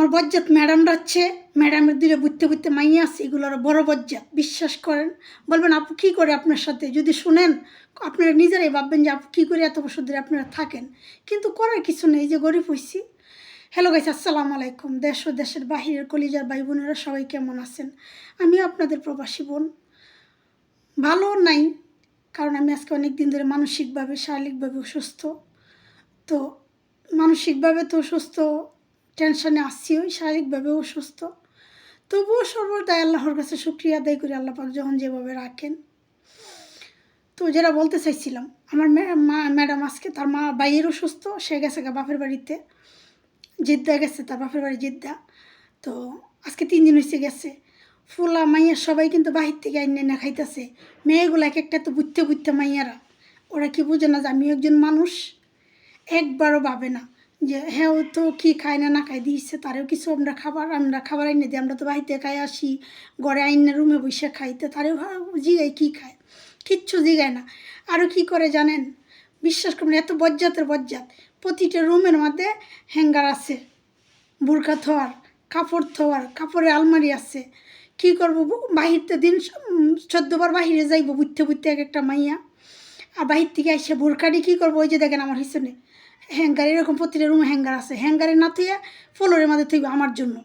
আমার বজ্জাত ম্যাডাম রাচ্ছে ম্যাডামের দিলে বুঝতে বুঝতে মাইয়া আছে, এগুলোর বড় বজ্জাত, বিশ্বাস করেন। বলবেন, আপু কী করে আপনার সাথে? যদি শুনেন, আপনারা নিজেরাই ভাববেন যে আপু কী করে এত বছর ধরে আপনারা থাকেন। কিন্তু করার কিছু নেই, যে গরিব হয়েছি হ্যালো গাইস আসসালামু আলাইকুম। দেশ ও দেশের বাহিরের কলিজার ভাই বোনেরা সবাই কেমন আছেন? আমি আপনাদের প্রবাসী বোন। ভালো নাই, কারণ আমি আজকে অনেক দিন ধরে মানসিকভাবে, শারীরিকভাবে অসুস্থ। তো মানসিকভাবে তো অসুস্থ টেনশনে আসছি ওই শারীরিকভাবে অসুস্থ। তবুও সর্বদাই আল্লাহর কাছে শুক্রিয়া আদায় করি, আল্লাহ পাক যখন যেভাবে রাখেন। তো যেটা বলতে চাইছিলাম, আমার মা ম্যাডাম আজকে তার মা বাইয়ের অসুস্থ, সে গেছে গা বাপের বাড়িতে। জিদ্দা গেছে তার বাপের বাড়ি জিদ্দা। তো আজকে তিন দিন হয়েছে গেছে। ফুলা মাইয়া সবাই কিন্তু বাহির থেকে আইনে না খাইতেছে। মেয়েগুলো এক একটা তো বুঝতে বুঝতে মাইয়ারা। ওরা কি বুঝে না যে আমি একজন মানুষ? একবারও ভাবে না। যে হ্যাঁ ও তো কী খায় না না খায়, দিয়েছে তারেও কিছু আমরা খাবার আমরা খাবার আইনে দিই, আমরা তো বাড়িতে খাই আসি, ঘরে আইনে রুমে বসে খাই, তো তারেও জিগায় কী খায়, কিচ্ছু জিগায় না। আরও কি করে জানেন? বিশ্বাস করবেন এত বজ্জাতের বজ্জাত, প্রতিটা রুমের মধ্যে হ্যাঙ্গার আছে, বুরকা থোয়ার, কাপড় থোয়ার কাপড়ের আলমারি আছে, কি করব বাহিরতে দিন চোদ্দবার বাহিরে যাইবো বুঝতে বুঝতে এক একটা মাইয়া। আর বাহির থেকে এসে বোরকাটি কী করব? ওই যে দেখেন আমার হিসেবে হ্যাঙ্গার, এরকম প্রতিটা রুমে হ্যাঙ্গার আছে। হ্যাঙ্গারে না থইয়া ফ্লোরের মধ্যে থইব আমার জন্য।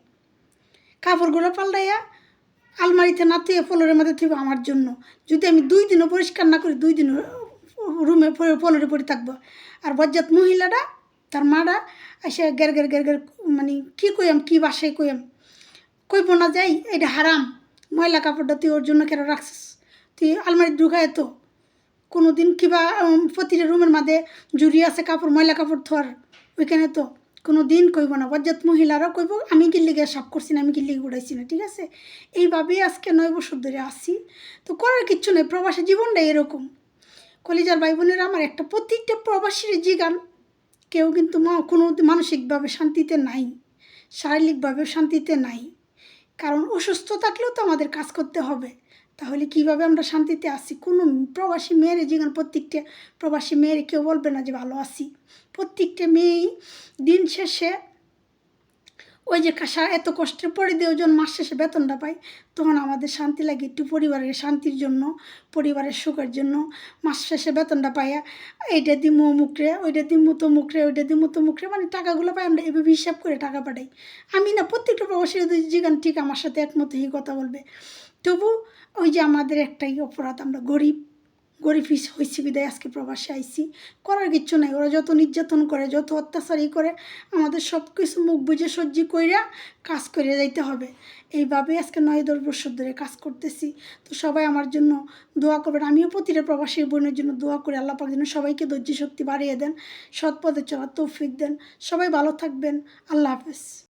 কাপড়গুলো পাল্টাইয়া আলমারিতে না থইয়া ফ্লোরের মধ্যে থইব আমার জন্য। যদি আমি দুই দিনও পরিষ্কার না করি, দুই দিন রুমে ফ্লোরে পড়ে থাকব। আর বজ্জাত মহিলাটা, তার মারা এসে গের গের গের গের মানে কী কইয়াম, কী বাসায় কইয়াম? কইব না যাই এটা হারাম। ময়লা কাপড়টা তুই ওর জন্য কেন রাখছিস? তুই আলমারি ঢুকায় তো। কোনো দিন কিবা প্রতিটা রুমের মাঝে জুড়ি আছে কাপড়, ময়লা কাপড় থর ওইখানে তো কোনো দিন কইব না। বজ্জাত মহিলারাও কইব, আমি কি লিগে সাফ করছি না, আমি কি লিগে উড়াইছি না? ঠিক আছে? এইভাবেই আজকে নয় বছর ধরে আসি তো করার কিচ্ছু নেই, প্রবাসী জীবনটাই এরকম। কলিজার ভাই বোনেরা আমার একটা প্রত্যেকটা প্রবাসীর জিগান কেউ কিন্তু কোনো মানসিকভাবে শান্তিতে নাই, শারীরিকভাবেও শান্তিতে নাই। কারণ অসুস্থ থাকলেও তো আমাদের কাজ করতে হবে। তাহলে কীভাবে আমরা শান্তিতে আসি কোনো প্রবাসী মেয়ের যেখানে প্রত্যেকটা প্রবাসী মেয়ের কেউ বলবে না যে ভালো আছি। প্রত্যেকটা মেয়েই দিন শেষে ওই যে এত কষ্টের পরে দিয়ে ওজন মাস শেষে বেতনটা পাই, তখন আমাদের শান্তি লাগে একটু পরিবারের শান্তির জন্য, পরিবারের সুখের জন্য। মাস শেষে বেতনটা পাইয়া, এইটা দিমু মুখরে ওইটা দিমু তো মুখরে ওইটা দিমু তো মুখরে মানে টাকাগুলো পাই, আমরা এভাবে হিসাব করে টাকা পাঠাই। আমি না প্রত্যেকটা প্রবাসী যেখানে ঠিক আমার সাথে একমত হয়ে কথা বলবে। তবু ওই যে আমাদের একটাই অপরাধ, আমরা গরিব। গরিব হয়েছি বিদায়, আজকে প্রবাসে আইসি করার কিচ্ছু নাই, ওরা যত নির্যাতন করে, যত অত্যাচারই করে, আমাদের সব কিছু মুখ বুঝে সহ্য কইরা কাজ করে যাইতে হবে। এইভাবে আজকে নয় দশ বছর ধরে কাজ করতেছি। তো সবাই আমার জন্য দোয়া করবেন। আমিও প্রতিটা প্রবাসী বোনের জন্য দোয়া করি। আল্লাহ পাক যেন সবাইকে ধৈর্য শক্তি বাড়িয়ে দেন, সৎ পথে চলার তৌফিক দেন। সবাই ভালো থাকবেন। আল্লাহ হাফেজ।